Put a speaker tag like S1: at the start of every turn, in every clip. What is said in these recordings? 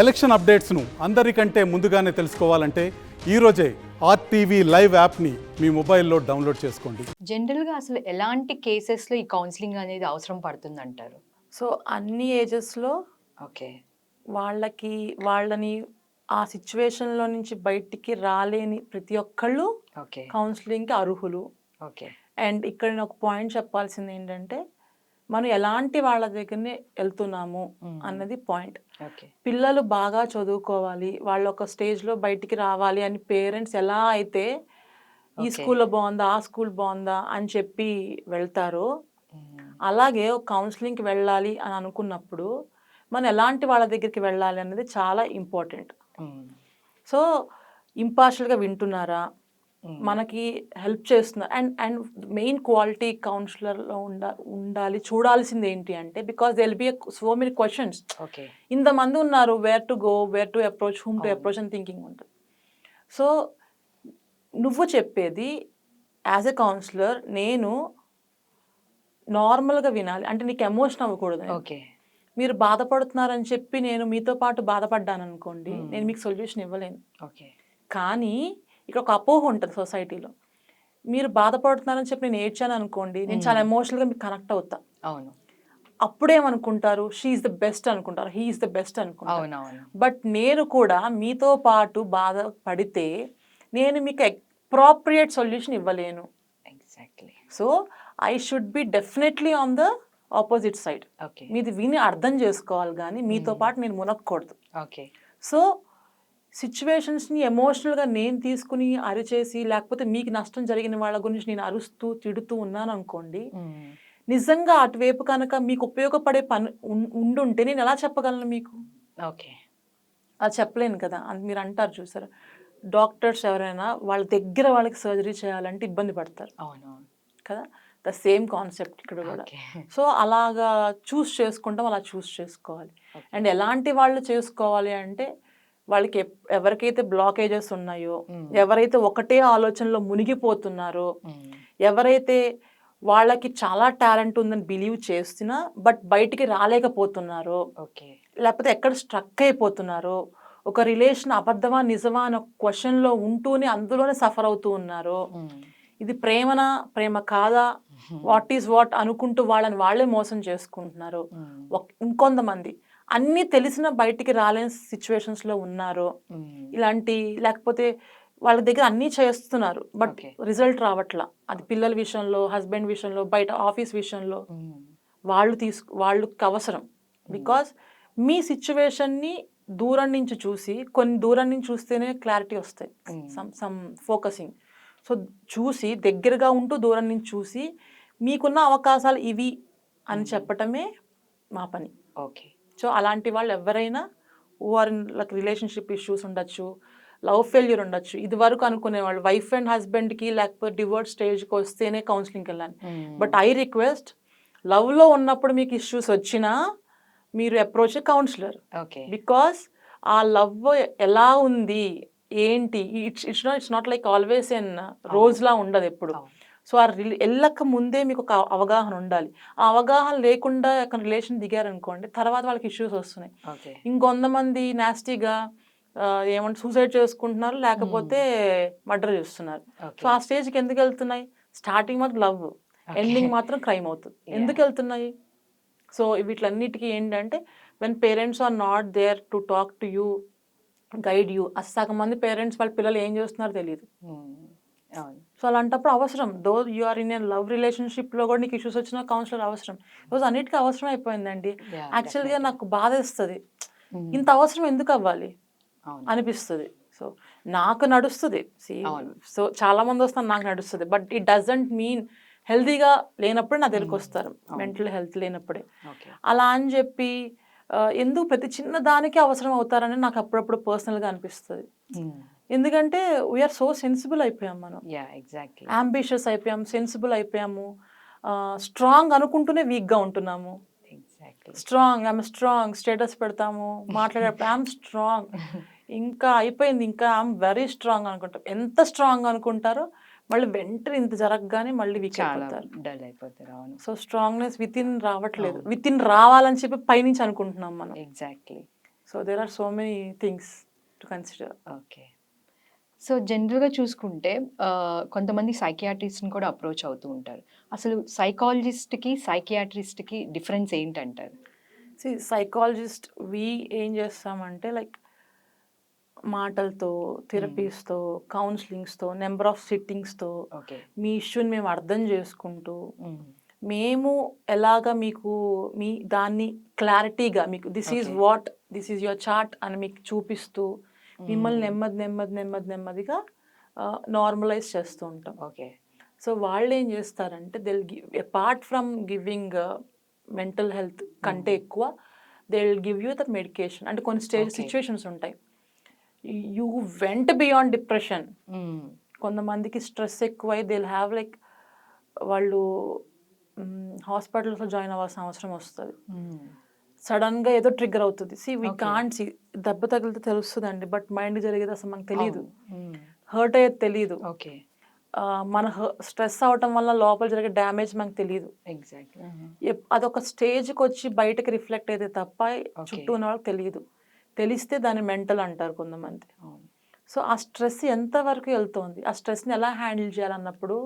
S1: Election అప్డేట్స్ను అందరికంటే ముందుగానే తెలుసుకోవాలంటే ఈరోజే ఆర్టీవీ లైవ్ యాప్ని మీ మొబైల్లో డౌన్లోడ్ చేసుకోండి.
S2: జనరల్గా అసలు ఎలాంటి కేసెస్లో ఈ కౌన్సిలింగ్ అనేది అవసరం పడుతుంది అంటారు
S3: సో అన్ని ఏజెస్లో
S2: ఓకే.
S3: వాళ్ళకి వాళ్ళని ఆ సిచ్యువేషన్లో నుంచి బయటికి రాలేని ప్రతి ఒక్కళ్ళు
S2: ఓకే.
S3: కౌన్సిలింగ్కి అర్హులు.
S2: ఓకే.
S3: అండ్ ఇక్కడ నేను ఒక పాయింట్ చెప్పాల్సింది ఏంటంటే మనం ఎలాంటి వాళ్ళ దగ్గరనే వెళ్తున్నాము. అన్నది పాయింట్. పిల్లలు బాగా చదువుకోవాలి వాళ్ళు ఒక స్టేజ్లో బయటికి రావాలి అని పేరెంట్స్ ఎలా అయితే ఈ. స్కూల్లో బాగుందా ఆ స్కూల్ బాగుందా అని చెప్పి వెళ్తారో అలాగే కౌన్సిలింగ్కి వెళ్ళాలి అని అనుకున్నప్పుడు మనం ఎలాంటి వాళ్ళ దగ్గరికి వెళ్ళాలి అనేది చాలా ఇంపార్టెంట్ సో ఇంపార్షియల్గా వింటున్నారా? మనకి హెల్ప్ చేస్తున్నారు అండ్ అండ్ మెయిన్ క్వాలిటీ కౌన్సిలర్లో ఉండ ఉండాలి చూడాల్సింది ఏంటి అంటే because they'll be so many questions
S2: okay.
S3: ఇంతమంది ఉన్నారు where to go where to approach whom to. Approach అని థింకింగ్ ఉంటుంది. సో నువ్వు చెప్పేది యాజ్ ఎ కౌన్సిలర్ నేను నార్మల్గా వినాలి. అంటే నీకు ఎమోషన్ అవ్వకూడదు.
S2: ఓకే.
S3: మీరు బాధపడుతున్నారని చెప్పి నేను మీతో పాటు బాధపడ్డాను అనుకోండి. నేను మీకు సొల్యూషన్ ఇవ్వలేను.
S2: ఓకే.
S3: కానీ ఇక్కడ ఒక అపోహ ఉంటుంది సొసైటీలో. మీరు బాధపడుతున్నారని చెప్పి నేను ఏడ్చాను అనుకోండి నేను చాలా. ఎమోషనల్గా మీకు కనెక్ట్ అవుతా.
S2: అవును.
S3: అప్పుడేమనుకుంటారు? షీఈ్ ద బెస్ట్ అనుకుంటారు. హీఈస్ ద బెస్ట్ అనుకుంటారు. బట్ నేను కూడా మీతో పాటు బాధపడితే నేను మీకు అప్రాప్రియేట్ సొల్యూషన్ ఇవ్వలేను.
S2: Exactly
S3: so I should be definitely on the opposite side
S2: okay
S3: మీది విని అర్థం చేసుకోవాలి కానీ మీతో. పాటు నేను మునక్కూడదు.
S2: ఓకే
S3: సో సిచ్యువేషన్స్ని ఎమోషనల్గా నేను తీసుకుని అరిచేసి లేకపోతే మీకు నష్టం జరిగిన వాళ్ళ గురించి నేను అరుస్తూ తిడుతూ ఉన్నాను అనుకోండి నిజంగా అటువైపు కనుక మీకు ఉపయోగపడే పని ఉండుంటే నేను ఎలా చెప్పగలను మీకు?
S2: ఓకే.
S3: అది చెప్పలేను కదా. అని మీరు అంటారు చూసారు డాక్టర్స్ ఎవరైనా వాళ్ళ దగ్గర వాళ్ళకి సర్జరీ చేయాలంటే ఇబ్బంది పడతారు.
S2: అవునవును.
S3: కదా ద సేమ్ కాన్సెప్ట్ ఇక్కడ కూడా. సో అలాగా చూస్ చేసుకుంటాం అలా చూస్ చేసుకోవాలి. అండ్ ఎలాంటి వాళ్ళు చేసుకోవాలి అంటే వాళ్ళకి ఎవరికైతే బ్లాకేజెస్ ఉన్నాయో. ఎవరైతే ఒకటే ఆలోచనలో మునిగిపోతున్నారో ఎవరైతే వాళ్ళకి చాలా టాలెంట్ ఉందని బిలీవ్ చేస్తున్నా బట్ బయటికి రాలేకపోతున్నారో
S2: ఓకే.
S3: లేకపోతే ఎక్కడ స్ట్రక్ అయిపోతున్నారో ఒక రిలేషన్ అబద్ధమా నిజమా అనే క్వశ్చన్లో ఉంటూనే అందులోనే సఫర్ అవుతూ ఉన్నారో ఇది ప్రేమనా ప్రేమ కాదా వాట్ ఈజ్ వాట్ అనుకుంటూ వాళ్ళని వాళ్ళే మోసం చేసుకుంటున్నారు ఇంకొంతమంది. అన్నీ తెలిసిన బయటికి రాలేని సిచ్యువేషన్స్లో ఉన్నారు ఇలాంటి లేకపోతే వాళ్ళ దగ్గర అన్నీ చేస్తున్నారు బట్. రిజల్ట్ రావట్లా. అది పిల్లల విషయంలో హస్బెండ్ విషయంలో బయట ఆఫీస్ విషయంలో వాళ్ళు తీసుకు వాళ్ళకి అవసరం. బికాస్ మీ సిచ్యువేషన్ని దూరం నుంచి చూసి కొన్ని దూరం నుంచి చూస్తేనే క్లారిటీ వస్తాయి. Some some focusing. సో చూసి దగ్గరగా ఉంటూ దూరం నుంచి చూసి మీకున్న అవకాశాలు ఇవి అని. చెప్పటమే మా పని.
S2: ఓకే.
S3: సో అలాంటి వాళ్ళు ఎవరైనా ఆర్ లైక్ రిలేషన్షిప్ ఇష్యూస్ ఉండొచ్చు లవ్ ఫెయిల్యూర్ ఉండొచ్చు. ఇది వరకు అనుకునేవాళ్ళు వైఫ్ అండ్ హస్బెండ్కి లేకపోతే డివోర్స్ స్టేజ్కి వస్తేనే కౌన్సిలింగ్కి వెళ్ళాలి. బట్ ఐ రిక్వెస్ట్ లవ్లో ఉన్నప్పుడు మీకు ఇష్యూస్ వచ్చినా మీరు అప్రోచ్ కౌన్సిలర్
S2: ఓకే
S3: బికాస్ ఆ లవ్ ఎలా ఉంది ఏంటి it's it's not it's not like always ఎన్ రోజులా ఉండదు ఎప్పుడు. సో ఆ రిలే వెళ్ళక ముందే మీకు ఒక అవగాహన ఉండాలి. ఆ అవగాహన లేకుండా ఒక రిలేషన్ దిగారనుకోండి తర్వాత వాళ్ళకి ఇష్యూస్ వస్తున్నాయి. ఇంకొంతమంది నాస్టీగా ఏమంటే సూసైడ్ చేసుకుంటున్నారు లేకపోతే మర్డర్ చేస్తున్నారు. సో ఆ స్టేజ్కి ఎందుకు వెళ్తున్నాయి? స్టార్టింగ్ మాత్రం లవ్ ఎండింగ్ మాత్రం క్రైమ్ అవుతుంది. ఎందుకు వెళ్తున్నాయి? సో వీటిలన్నిటికీ ఏంటంటే when parents are not there to talk to you guide you సగం మంది పేరెంట్స్ వాళ్ళ పిల్లలు ఏం చేస్తున్నారో తెలియదు సో అలాంటప్పుడు అవసరం. Though you are in an love రిలేషన్షిప్లో కూడా నీకు ఇష్యూస్ వచ్చినా కౌన్సిలర్ అవసరం. రోజు అన్నిటికీ అవసరం అయిపోయిందండి. యాక్చువల్గా. నాకు బాధ ఇస్తుంది
S2: Mm.
S3: ఇంత అవసరం ఎందుకు అవ్వాలి? అనిపిస్తుంది. సో నాకు నడుస్తుంది. సో చాలా మంది వస్తారు నాకు నడుస్తుంది. బట్ ఇట్ డజంట్ మీన్ హెల్తీగా లేనప్పుడే నా దగ్గరికి వస్తారు.
S2: అవును.
S3: మెంటల్ హెల్త్ లేనప్పుడే. అలా అని చెప్పి ఎందుకు ప్రతి చిన్న దానికి అవసరం అవుతారని నాకు అప్పుడప్పుడు పర్సనల్గా అనిపిస్తుంది. ఎందుకంటే వీఆర్ సో సెన్సిబుల్ అయిపోయాం మనం.
S2: ఎగ్జాక్ట్లీ
S3: అంబిషియస్ అయిపోయాం సెన్సిబుల్ అయిపోయాము. స్ట్రాంగ్ అనుకుంటూనే వీక్గా ఉంటున్నాము.
S2: Exactly
S3: strong I'm strong status పెడతాము మాట్లాడేటప్పుడు ఐఎమ్ స్ట్రాంగ్ ఇంకా అయిపోయింది ఇంకా ఐఎమ్ వెరీ స్ట్రాంగ్ అనుకుంటాం. ఎంత స్ట్రాంగ్ అనుకుంటారో మళ్ళీ వెంటనే ఇంత జరగగానే మళ్ళీ వీక్
S2: చాలా
S3: అయిపోతారు.
S2: డల్ అయిపోతారు అవును.
S3: సో స్ట్రాంగ్నెస్ విత్ ఇన్ రావట్లేదు. విత్ ఇన్ రావాలని చెప్పి పైనుంచి అనుకుంటున్నాం మనం.
S2: Exactly
S3: so there are so many things to consider
S2: okay so జనరల్గా చూసుకుంటే కొంతమంది సైకియాట్రిస్ట్ని కూడా అప్రోచ్ అవుతూ ఉంటారు. అసలు సైకాలజిస్ట్కి సైకియాట్రిస్ట్కి డిఫరెన్స్ ఏంటంటారు?
S3: సైకాలజిస్ట్ వి ఏం చేస్తామంటే లైక్ మాటలతో థెరపీస్తో కౌన్సిలింగ్స్తో నెంబర్ ఆఫ్ సిట్టింగ్స్తో
S2: ఓకే.
S3: మీ ఇష్యూని మేము అర్థం చేసుకుంటూ మేము. ఎలాగ మీకు మీ దాన్ని క్లారిటీగా మీకు this is. What this is your chart అని మీకు చూపిస్తూ మిమ్మల్ని నెమ్మది నెమ్మది నెమ్మది నెమ్మదిగా నార్మలైజ్ చేస్తూ ఉంటాం.
S2: ఓకే.
S3: సో వాళ్ళు ఏం చేస్తారంటే they'll give apart from giving mental health కంటే ఎక్కువ they will give you the medication అంటే కొన్ని స్టేజ్. సిచ్యువేషన్స్ ఉంటాయి. యూ వెంట బియాండ్ డిప్రెషన్ కొంతమందికి స్ట్రెస్ ఎక్కువై దే హ్యావ్ లైక్ వాళ్ళు హాస్పిటల్స్లో జాయిన్ అవ్వాల్సిన అవసరం వస్తుంది. సడన్గా ఏదో ట్రిగ్గర్ అవుతుంది. C we. కాంట్ సి దెబ్బ తగిలితే తెలుస్తుందండి బట్ మైండ్ జరిగేది అసలు మనకు తెలియదు హర్ట్ అయ్యేది తెలియదు
S2: ఓకే
S3: మన స్ట్రెస్ అవటం వల్ల లోపల జరిగే డ్యామేజ్ మనకు తెలియదు
S2: ఎగ్జాక్ట్
S3: ఎప్- అదొక స్టేజ్కి వచ్చి బయటకి రిఫ్లెక్ట్ అయితే తప్ప చుట్టూ ఉన్న వాళ్ళకి తెలియదు తెలిస్తే దాన్ని మెంటల్ అంటారు కొంతమంది. సో ఆ స్ట్రెస్ ఎంతవరకు వెళ్తోంది? ఆ స్ట్రెస్ని ఎలా హ్యాండిల్ చేయాలన్నప్పుడు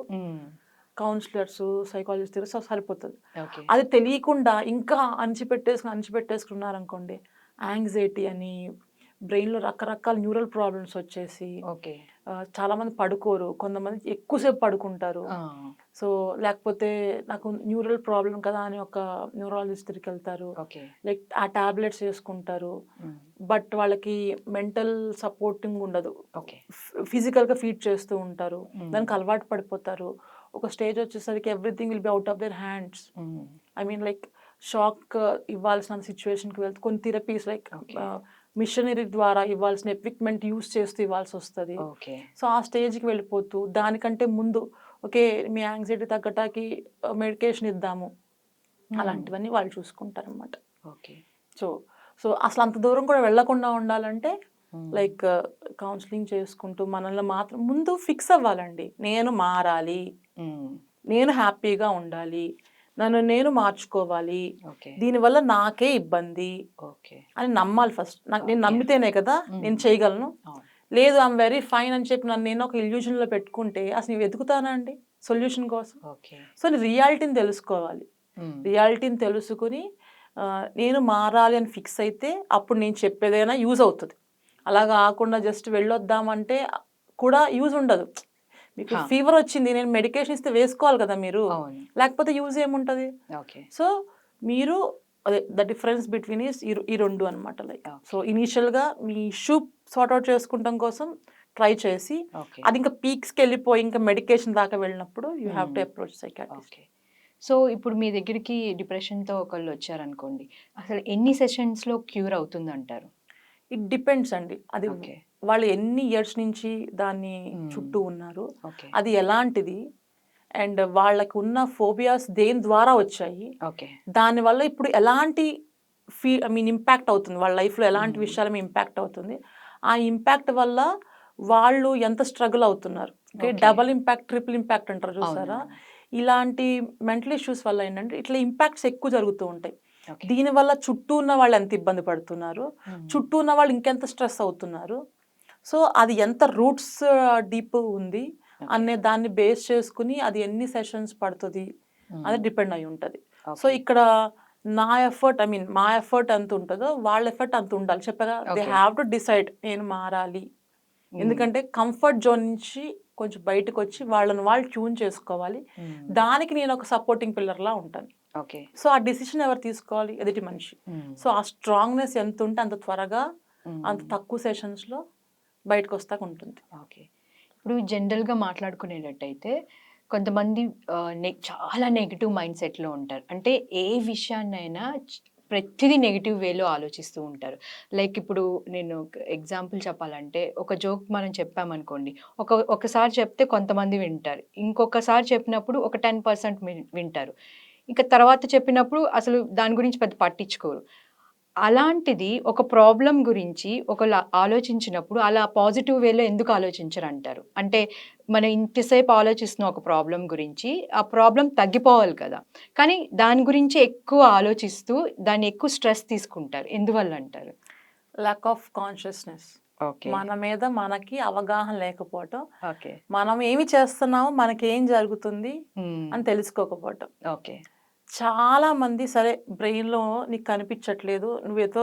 S3: కౌన్సిలర్స్ సైకాలజిస్ట్ సో సరిపోతుంది. అది తెలియకుండా ఇంకా అణిచిపెట్టేసుకుని అణిచిపెట్టేసుకున్నారనుకోండి యాంగ్జైటీ అని బ్రెయిన్లో రకరకాల న్యూరల్ ప్రాబ్లమ్స్ వచ్చేసి
S2: ఓకే.
S3: చాలా మంది పడుకోరు. కొంతమంది ఎక్కువసేపు పడుకుంటారు. సో లేకపోతే నాకు న్యూరల్ ప్రాబ్లం కదా అని ఒక న్యూరాలజిస్ట్ దగ్గరికి వెళ్తారు. లైక్ ఆ టాబ్లెట్స్ వేసుకుంటారు. బట్ వాళ్ళకి మెంటల్ సపోర్టింగ్ ఉండదు.
S2: ఓకే.
S3: ఫిజికల్గా ఫీడ్ చేస్తూ ఉంటారు. దానికి అలవాటు పడిపోతారు. ఒక స్టేజ్ వచ్చేసరికి everything will be out of their hands I mean like shock ఇవ్వాల్సిన సిచ్యువేషన్కి వెళ్తే కొన్ని థెరపీస్ లైక్. మిషనరీ ద్వారా ఇవ్వాల్సిన ఎక్విప్మెంట్ యూస్ చేస్తూ ఇవ్వాల్సి వస్తుంది. సో ఆ స్టేజ్కి వెళ్ళిపోతూ దానికంటే ముందు ఓకే మీ యాంగ్జైటీ తగ్గటానికి మెడికేషన్ ఇద్దాము. అలాంటివన్నీ వాళ్ళు చూసుకుంటారు అనమాట
S2: ఓకే
S3: సో సో అసలు అంత దూరం కూడా వెళ్ళకుండా ఉండాలంటే లైక్ కౌన్సిలింగ్ చేసుకుంటూ మనల్ని మాత్రం ముందు ఫిక్స్ అవ్వాలండి. నేను మారాలి. నేను హ్యాపీగా ఉండాలి నన్ను నేను మార్చుకోవాలి దీనివల్ల నాకే ఇబ్బంది
S2: ఓకే.
S3: అని నమ్మాలి ఫస్ట్. నాకు నేను. నమ్మితేనే కదా. నేను చేయగలను. లేదు ఐమ్ వెరీ ఫైన్ అని చెప్పి నన్ను నేను ఒక ఇల్యూజన్లో పెట్టుకుంటే అసలు నేను వెతుకుతానా అండి సొల్యూషన్ కోసం? సో నేను రియాలిటీని తెలుసుకోవాలి. రియాలిటీని తెలుసుకుని నేను మారాలి అని ఫిక్స్ అయితే అప్పుడు నేను చెప్పేదైనా యూజ్ అవుతుంది. అలా కాకుండా జస్ట్ వెళ్ళొద్దామంటే కూడా యూజ్ ఉండదు. మీకు. ఫీవర్ వచ్చింది నేను మెడికేషన్ ఇస్తే వేసుకోవాలి కదా మీరు. లేకపోతే యూజ్ ఏముంటుంది?
S2: ఓకే.
S3: సో మీరు అదే ద డిఫరెన్స్ బిట్వీన్ ఈస్ ఈ రెండు అనమాట లైక్. సో ఇనీషియల్గా మీ ఇష్యూ సార్ట్ అవుట్ చేసుకుంటాం కోసం ట్రై చేసి అది ఇంకా పీక్స్కి వెళ్ళిపోయి ఇంకా మెడికేషన్ దాకా వెళ్ళినప్పుడు you have to. Approach psychiatrist
S2: okay. So ఇప్పుడు మీ దగ్గరికి డిప్రెషన్తో ఒకళ్ళు వచ్చారనుకోండి అసలు ఎన్ని సెషన్స్లో క్యూర్ అవుతుంది అంటారు
S3: ఇట్ డిపెండ్స్ అండి. అది
S2: ఓకే.
S3: వాళ్ళు ఎన్ని ఇయర్స్ నుంచి దాన్ని. చుట్టూ ఉన్నారు. అది ఎలాంటిది? అండ్ వాళ్ళకి ఉన్న ఫోబియాస్ దేని ద్వారా వచ్చాయి?
S2: ఓకే.
S3: దానివల్ల ఇప్పుడు ఎలాంటి ఫీ ఐ మీన్ ఇంపాక్ట్ అవుతుంది? వాళ్ళ లైఫ్లో ఎలాంటి. విషయాల మీద ఇంపాక్ట్ అవుతుంది? ఆ ఇంపాక్ట్ వల్ల వాళ్ళు ఎంత స్ట్రగుల్ అవుతున్నారు? Okay. Double impact triple impact అంటారు చూసారా? ఇలాంటి మెంటల్ ఇష్యూస్ వల్ల ఏంటంటే ఇట్లా ఇంపాక్ట్స్ ఎక్కువ జరుగుతూ ఉంటాయి. దీనివల్ల చుట్టూ ఉన్న వాళ్ళు ఎంత ఇబ్బంది పడుతున్నారు? చుట్టూ ఉన్న వాళ్ళు ఇంకెంత స్ట్రెస్ అవుతున్నారు? సో అది ఎంత రూట్స్ డీప్ ఉంది అనే దాన్ని బేస్ చేసుకుని అది ఎన్ని సెషన్స్ పడుతుంది అది డిపెండ్ అయి ఉంటుంది. సో ఇక్కడ నా ఎఫర్ట్ ఐ మీన్ మా ఎఫర్ట్ ఎంత ఉంటుందో వాళ్ళ ఎఫర్ట్ అంత ఉండాలి. చెప్పగా దే. హ్యావ్ టు డిసైడ్ నేను మారాలి. ఎందుకంటే కంఫర్ట్ జోన్ నుంచి కొంచెం బయటకు వచ్చి వాళ్ళని వాళ్ళు ట్యూన్ చేసుకోవాలి. దానికి నేను ఒక సపోర్టింగ్ పిల్లర్లా ఉంటాను.
S2: ఓకే.
S3: సో ఆ డిసిషన్ ఎవరు తీసుకోవాలి? ఎదుటి మనిషి. సో ఆ స్ట్రాంగ్నెస్ ఎంత ఉంటే అంత త్వరగా అంత తక్కువ సెషన్స్లో బయటకు వస్తాక ఉంటుంది
S2: ఓకే. ఇప్పుడు జనరల్గా మాట్లాడుకునేటట్టయితే కొంతమంది నె- చాలా నెగిటివ్ మైండ్ సెట్లో ఉంటారు. అంటే ఏ విషయాన్నైనా ప్రతిదీ నెగిటివ్ వేలో ఆలోచిస్తూ ఉంటారు. లైక్ ఇప్పుడు నేను ఎగ్జాంపుల్ చెప్పాలంటే ఒక జోక్ మనం చెప్పామనుకోండి ఒక ఒకసారి చెప్తే కొంతమంది వింటారు. ఇంకొకసారి చెప్పినప్పుడు ఒక టెన్ పర్సెంట్ వింటారు. ఇంకా తర్వాత చెప్పినప్పుడు అసలు దాని గురించి పెద్ద పట్టించుకోరు. అలాంటిది ఒక ప్రాబ్లం గురించి ఒకళ్ళు ఆలోచించినప్పుడు అలా పాజిటివ్ వేలో ఎందుకు ఆలోచించరు అంటారు అంటే మనం ఇంతసేపు ఆలోచిస్తున్న ఒక ప్రాబ్లం గురించి ఆ ప్రాబ్లం తగ్గిపోవాలి కదా. కానీ దాని గురించి ఎక్కువ ఆలోచిస్తూ దాన్ని ఎక్కువ స్ట్రెస్ తీసుకుంటారు. ఎందువల్ల అంటారు?
S3: Lack of consciousness
S2: okay.
S3: మన మీద మనకి అవగాహన లేకపోవటం.
S2: ఓకే.
S3: మనం ఏమి చేస్తున్నామో మనకి ఏం జరుగుతుంది అని తెలుసుకోకపోవటం.
S2: ఓకే.
S3: చాలా మంది సరే బ్రెయిన్లో నీకు కనిపించట్లేదు నువ్వు ఏదో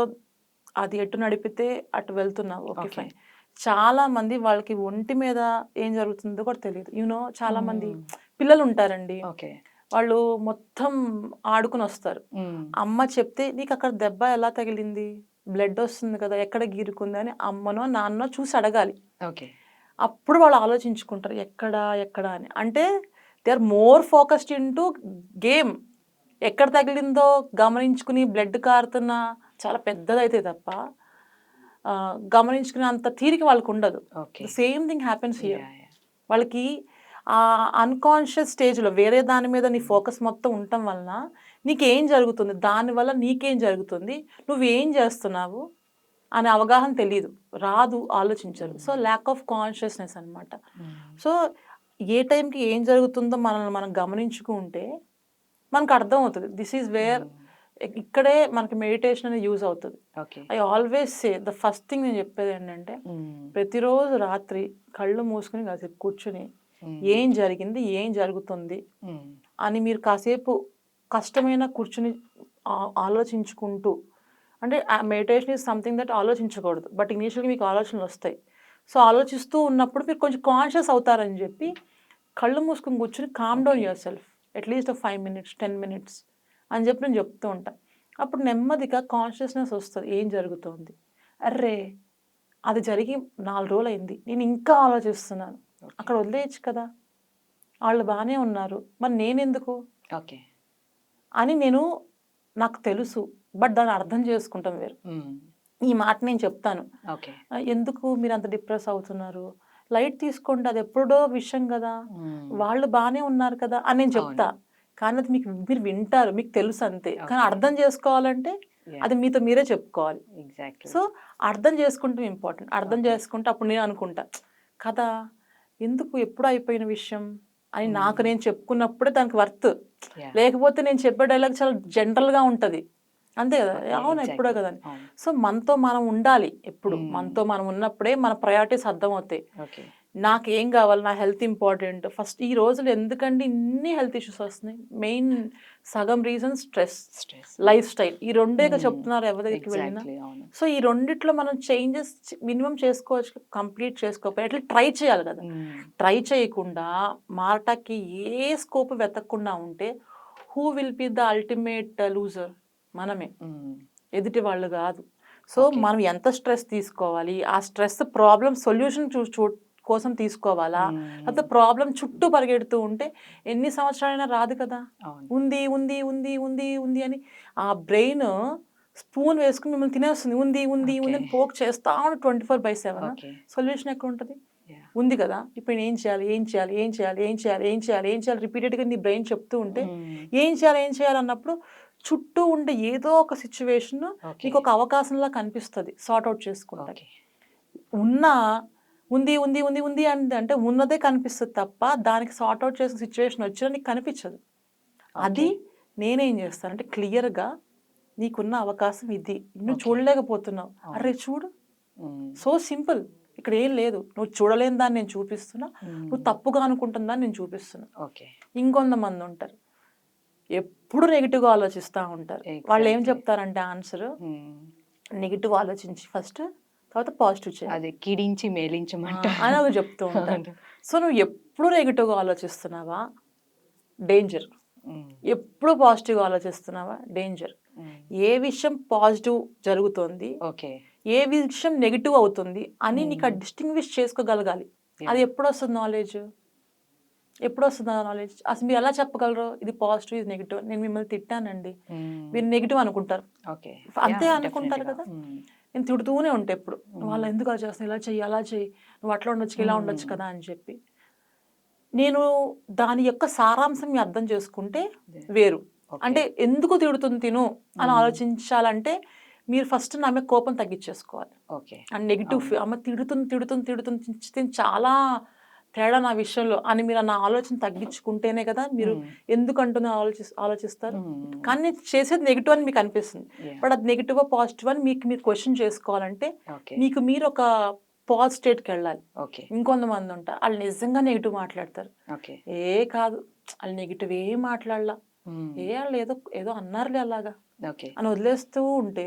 S3: అది ఎటు నడిపితే అటు వెళ్తున్నావు. ఓకే. ఫైన్. చాలా మంది వాళ్ళకి ఒంటి మీద ఏం జరుగుతుందో కూడా తెలియదు యూనో చాలా మంది పిల్లలు ఉంటారండి
S2: ఓకే.
S3: వాళ్ళు మొత్తం ఆడుకుని వస్తారు. అమ్మ చెప్తే నీకు అక్కడ దెబ్బ ఎలా తగిలింది? బ్లడ్ వస్తుంది కదా ఎక్కడ గీరుకుంది? అని అమ్మనో నాన్నో చూసి అడగాలి.
S2: ఓకే.
S3: అప్పుడు వాళ్ళు ఆలోచించుకుంటారు ఎక్కడ ఎక్కడ అని. అంటే they are more focused into game. ఎక్కడ తగిలిందో గమనించుకుని బ్లడ్ కారుతున్న చాలా పెద్దదైతే తప్ప గమనించుకునే అంత తీరిక వాళ్ళకు ఉండదు సేమ్ థింగ్ హ్యాపెన్స్ హియర్ వాళ్ళకి ఆ అన్కాన్షియస్ స్టేజ్లో వేరే దాని మీద నీ ఫోకస్ మొత్తం ఉండటం వలన నీకేం జరుగుతుంది? దానివల్ల నీకేం జరుగుతుంది? నువ్వేం చేస్తున్నావు? అనే అవగాహన తెలియదు రాదు ఆలోచించరు. సో ల్యాక్ ఆఫ్ కాన్షియస్నెస్ అన్నమాట. సో ఏ టైంకి ఏం జరుగుతుందో మనల్ని మనం గమనించుకుంటే మనకు అర్థం అవుతుంది దిస్ ఈజ్ వేర్ ఇక్కడే మనకి మెడిటేషన్ అనేది యూజ్ అవుతుంది. I always say the first thing నేను చెప్పేది ఏంటంటే ప్రతిరోజు రాత్రి కళ్ళు మూసుకుని కాసేపు కూర్చుని ఏం జరిగింది ఏం జరుగుతుంది అని మీరు కాసేపు కష్టమైన కూర్చుని ఆలోచించుకుంటూ అంటే మెడిటేషన్ ఈజ్ సంథింగ్ దట్ ఆలోచించకూడదు. బట్ ఇనీషియల్గా మీకు ఆలోచనలు వస్తాయి. సో ఆలోచిస్తూ ఉన్నప్పుడు మీరు కొంచెం కాన్షియస్ అవుతారని చెప్పి కళ్ళు మూసుకుని కూర్చుని calm down yourself at least five minutes ten minutes అని చెప్పి నేను చెప్తూ ఉంటాను అప్పుడు నెమ్మదిగా కాన్షియస్నెస్ వస్తుంది. ఏం జరుగుతోంది? అర్రే అది జరిగి నాలుగు రోజులు అయింది నేను ఇంకా ఆలోచిస్తున్నాను. అక్కడ వదిలేయచ్చు కదా. వాళ్ళు బాగానే ఉన్నారు. మరి నేనెందుకు?
S2: ఓకే.
S3: అని నేను నాకు తెలుసు. బట్ దాన్ని అర్థం చేసుకుంటాం వేరు. ఈ మాట నేను చెప్తాను. ఎందుకు మీరు అంత డిప్రెస్ అవుతున్నారు? లైట్ తీసుకోండి అది ఎప్పుడో విషయం కదా. వాళ్ళు బాగానే ఉన్నారు కదా అని నేను చెప్తా. కానీ అది మీకు మీరు వింటారు మీకు తెలుసు అంతే. కానీ. అర్థం చేసుకోవాలంటే అది మీతో మీరే చెప్పుకోవాలి.
S2: ఎగ్జాక్ట్లీ
S3: సో అర్థం చేసుకుంటే ఇంపార్టెంట్ అర్థం చేసుకుంటే అప్పుడు నేను అనుకుంటా కదా ఎందుకు ఎప్పుడు అయిపోయిన విషయం అని నాకు నేను చెప్పుకున్నప్పుడే దానికి వర్త్. లేకపోతే నేను చెప్పే డైలాగ్ చాలా జనరల్గా ఉంటుంది. అంతే కదా? అవును ఎప్పుడో కదా. సో మనతో మనం ఉండాలి ఎప్పుడు.
S2: Hmm.
S3: మనతో మనం ఉన్నప్పుడే మన ప్రయారిటీస్ అర్థం అవుతాయి
S2: ఓకే
S3: నాకు ఏం కావాలి? నా హెల్త్ ఇంపార్టెంట్ ఫస్ట్ ఈ రోజులు ఎందుకండి ఇన్ని హెల్త్ ఇష్యూస్ వస్తున్నాయి? మెయిన్ సగం reason stress
S2: stress
S3: lifestyle ఈ రెండేగా
S2: Hmm.
S3: చెప్తున్నారు ఎవరి దగ్గరికి వెళ్ళినా. సో ఈ రెండిట్లో మనం చేంజెస్ మినిమం చేసుకోవచ్చు కంప్లీట్ చేసుకోకపోయి అట్లా ట్రై చేయాలి కదా. ట్రై చేయకుండా మారటానికి ఏ స్కోప్ వెతకకుండా ఉంటే who will be the ultimate loser మనమే. ఎదుటి వాళ్ళు కాదు. సో. మనం ఎంత స్ట్రెస్ తీసుకోవాలి? ఆ స్ట్రెస్ ప్రాబ్లం సొల్యూషన్ చూ చూ కోసం తీసుకోవాలా? లేకపోతే ప్రాబ్లం చుట్టూ పరిగెడుతూ ఉంటే ఎన్ని సంవత్సరాలైనా రాదు కదా? ఉంది ఉంది ఉంది ఉంది ఉంది అని ఆ బ్రెయిన్ స్పూన్ వేసుకుని మిమ్మల్ని తినేస్తుంది. ఉంది ఉంది ఉంది అని. పోక్ చేస్తా twenty four by seven. Solution ఎక్కడ ఉంటుంది ఉంది కదా? ఇప్పుడు ఏం చేయాలి? ఏం చేయాలి? ఏం చేయాలి? ఏం చేయాలి? ఏం చేయాలి? ఏం చేయాలి? రిపీటెడ్గా నీ బ్రెయిన్ చెప్తూ ఉంటే ఏం చేయాలి? ఏం చేయాలి? అన్నప్పుడు చుట్టూ ఉండే ఏదో ఒక సిచ్యువేషన్ నీకు ఒక అవకాశంలా కనిపిస్తుంది. సార్ట్ అవుట్ చేసుకుంటా
S2: ఓకే.
S3: ఉన్న ఉంది ఉంది ఉంది ఉంది అని అంటే ఉన్నదే కనిపిస్తుంది తప్ప దానికి సార్ట్ అవుట్ చేసిన సిచ్యువేషన్ వచ్చినా నీకు కనిపించదు. అది నేనేం చేస్తానంటే క్లియర్గా నీకున్న అవకాశం ఇది. నువ్వు. చూడలేకపోతున్నావు. అరే చూడు. So simple. ఇక్కడ ఏం లేదు. నువ్వు చూడలేని దాన్ని నేను చూపిస్తున్నా. నువ్వు తప్పుగా అనుకుంటుందని నేను చూపిస్తున్నా.
S2: ఓకే.
S3: ఇంకొంతమంది ఉంటారు. ఎప్పుడు నెగిటివ్గా ఆలోచిస్తూ ఉంటారు. వాళ్ళు ఏం. చెప్తారంటే ఆన్సర్ నెగిటివ్ ఆలోచించి ఫస్ట్ తర్వాత పాజిటివ్ చేయాలి.
S2: అదే కిడించి మేలించమంట
S3: అని అవి చెప్తూ ఉంటారు. సో నువ్వు ఎప్పుడు నెగిటివ్గా ఆలోచిస్తున్నావా? డేంజర్. ఎప్పుడు పాజిటివ్గా ఆలోచిస్తున్నావా? డేంజర్. ఏ విషయం పాజిటివ్ జరుగుతుంది?
S2: ఓకే.
S3: ఏ విషయం నెగిటివ్ అవుతుంది? అని నీకు ఆ. డిస్టింగ్విష్ చేసుకోగలగాలి. అది ఎప్పుడు వస్తుంది నాలెడ్జ్? ఎప్పుడు వస్తుంది ఆ నాలెడ్జ్ అసలు మీరు ఎలా చెప్పగలరు? ఇది పాజిటివ్ ఇది నెగిటివ్ నేను మిమ్మల్ని తిట్టానండి. మీరు నెగిటివ్ అనుకుంటారు.
S2: ఓకే.
S3: అంతే అనుకుంటారు కదా? నేను తిడుతూనే ఉంటా ఎప్పుడు. అలా ఎందుకు అలా చేస్తావు ఇలా చెయ్యి అలా చెయ్యి. నువ్వు అట్లా ఉండొచ్చు ఇలా ఉండొచ్చు. కదా అని చెప్పి. నేను దాని యొక్క సారాంశం మీ అర్థం చేసుకుంటే వేరు. అంటే ఎందుకు తిడుతుంది తిను అని. ఆలోచించాలంటే మీరు ఫస్ట్ మీద కోపం తగ్గించేసుకోవాలి.
S2: ఓకే.
S3: అండ్ నెగిటివ్ తిడుతుంది తిడుతుంది తిడుతుంది తిడుతుంది చాలా తేడా నా విషయంలో అని మీరు నా ఆలోచన తగ్గించుకుంటేనే కదా మీరు ఎందుకు అంటున్నా ఆలోచి ఆలోచిస్తారు. కానీ చేసేది నెగిటివ్ అని మీకు అనిపిస్తుంది. బట్ అది నెగిటివ్ పాజిటివ్ అని మీకు మీరు క్వశ్చన్ చేసుకోవాలంటే మీకు మీరు ఒక పాజ్ స్టేట్కి వెళ్ళాలి. ఇంకొంతమంది ఉంటారు. వాళ్ళు నిజంగా నెగిటివ్ మాట్లాడతారు. ఏ కాదు. వాళ్ళు నెగిటివ్ ఏం మాట్లాడలా. ఏ వాళ్ళు ఏదో ఏదో అన్నారులే అలాగా. అని వదిలేస్తూ ఉంటే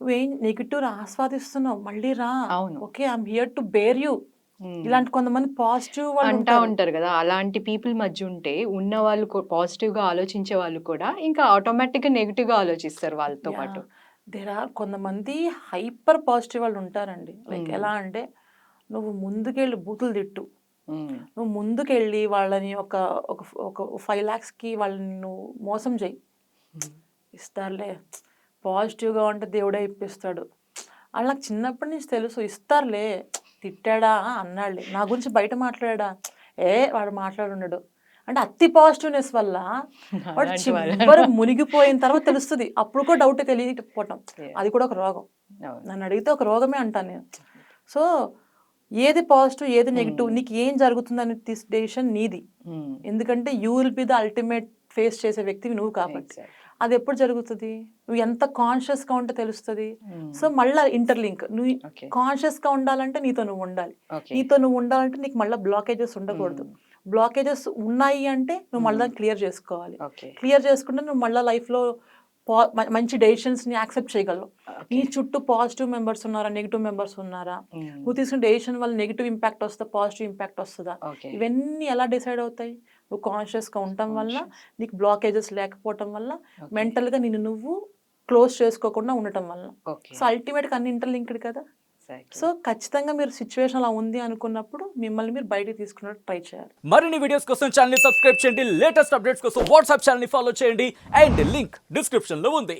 S3: నువ్వేం నెగిటివ్ ఆస్వాదిస్తున్నావు? మళ్ళీ రా. Okay I'm here to bear you ఇలాంటి కొంతమంది పాజిటివ్ వాళ్ళు
S2: అంటా
S3: ఉంటారు.
S2: కదా అలాంటి పీపుల్ మధ్య ఉంటే ఉన్న వాళ్ళు పాజిటివ్గా ఆలోచించే వాళ్ళు కూడా ఇంకా ఆటోమేటిక్గా నెగిటివ్గా ఆలోచిస్తారు వాళ్ళతో పాటు.
S3: దేర్ ఆర్ కొంతమంది హైపర్ పాజిటివ్ వాళ్ళు ఉంటారండి. లైక్. ఎలా అంటే నువ్వు ముందుకెళ్ళి బూతులు తిట్టు. నువ్వు ముందుకెళ్ళి వాళ్ళని ఒక ఒక ఒక ఫైవ్ ల్యాక్స్కి వాళ్ళని నువ్వు మోసం చేయి. ఇస్తారులే. పాజిటివ్గా ఉంటే దేవుడే ఇప్పిస్తాడు. వాళ్ళు నాకు చిన్నప్పటి నుంచి తెలుసు ఇస్తారులే. తిట్టాడా అన్నాడులే నా గురించి బయట మాట్లాడా ఏ వాడు మాట్లాడుండడు అంటే అతి పాజిటివ్నెస్ వల్ల వాడు. చివరి మునిగిపోయిన తర్వాత తెలుస్తుంది అప్పుడు కూడా డౌట్ తెలియకపోవటం. అది కూడా ఒక రోగం. నన్ను అడిగితే ఒక రోగమే అంటాను నేను సో ఏది పాజిటివ్ ఏది నెగిటివ్ నీకు ఏం జరుగుతుందని తీసు డెసిషన్ నీది
S2: మ్మ్.
S3: ఎందుకంటే you will be the ultimate face చేసే వ్యక్తివి నువ్వు కాబట్టి. అది ఎప్పుడు జరుగుతుంది? నువ్వు ఎంత కాన్షియస్గా ఉంటే తెలుస్తుంది.
S2: మ్మ్.
S3: సో మళ్ళీ ఇంటర్లింక్ నువ్వు. కాన్షియస్గా ఉండాలంటే నీతో నువ్వు ఉండాలి. నీతో నువ్వు ఉండాలంటే నీకు మళ్ళీ బ్లాకేజెస్ ఉండకూడదు. బ్లాకేజెస్ ఉన్నాయి అంటే నువ్వు మళ్ళీ క్లియర్ చేసుకోవాలి.
S2: ఓకే
S3: క్లియర్ చేసుకుంటే నువ్వు మళ్ళీ లైఫ్లో మంచి డెసిషన్స్ని యాక్సెప్ట్ చేయగలవు. నీ చుట్టూ పాజిటివ్ మెంబర్స్ ఉన్నారా? నెగిటివ్ మెంబర్స్ ఉన్నారా. నువ్వు తీసుకున్న డెసిషన్ వల్ల నెగిటివ్ ఇంపాక్ట్ వస్తుందా? పాజిటివ్ ఇంపాక్ట్ వస్తుందా? ఇవన్నీ ఎలా డిసైడ్ అవుతాయి? నువ్వు కాన్షియస్గా ఉండటం వల్ల నీకు బ్లాకేజెస్ లేకపోవటం వల్ల. మెంటల్గా నిన్ను నువ్వు క్లోజ్ చేసుకోకుండా ఉండటం వల్ల. సో అల్టిమేట్గా అన్ని ఇంటర్లింక్డ్ కదా. సో ఖచ్చితంగా మీరు సిచ్యువేషన్ అలా ఉంది అనుకున్నప్పుడు మిమ్మల్ని మీరు బయటికి తీసుకున్నట్టు ట్రై చేయాలి.
S4: మరిన్ని వీడియోస్ కోసం ఛానల్ సబ్స్క్రైబ్ చేయండి. లేటెస్ట్ అప్డేట్స్ కోసం వాట్సాప్ ఛానల్ ఫాలో చేయండి. అండ్ లింక్ డిస్క్రిప్షన్లో ఉంది.